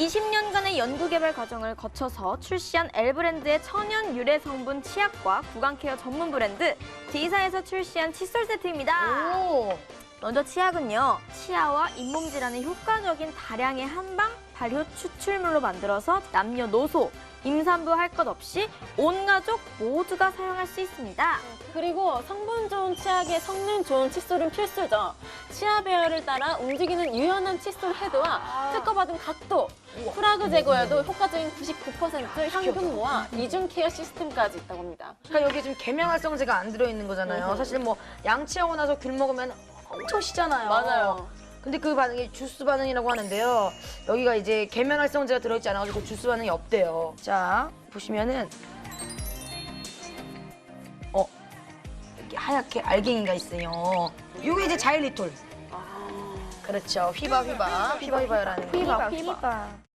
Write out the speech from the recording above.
20년간의 연구개발 과정을 거쳐서 출시한 엘브랜드의 천연 유래 성분 치약과 구강 케어 전문 브랜드 D사에서 출시한 칫솔 세트입니다. 오. 먼저 치약은요, 치아와 잇몸 질환에 효과적인 다량의 한방 발효 추출물로 만들어서 남녀노소, 임산부 할 것 없이 온 가족 모두가 사용할 수 있습니다. 그리고 성분 좋은 치약에 성능 좋은 칫솔은 필수죠. 치아 배열을 따라 움직이는 유연한 칫솔 헤드와 특허받은 각도, 프라그 제거에도 효과적인 99% 향균모와 이중 케어 시스템까지 있다고 합니다. 그러니까 여기 지금 계면활성제가 안 들어있는 거잖아요. 사실 뭐 양치하고 나서 귤 먹으면 엄청 시잖아요. 맞아요. 근데 그 반응이 주스 반응이라고 하는데요. 여기가 이제 계면 활성제가 들어있지 않아가지고 주스 반응이 없대요. 자 보시면은 어 이렇게 하얗게 알갱이가 있어요. 이게 이제 자일리톨. 그렇죠. 휘바 휘바 휘바 휘바라는 거. 휘바, 휘바.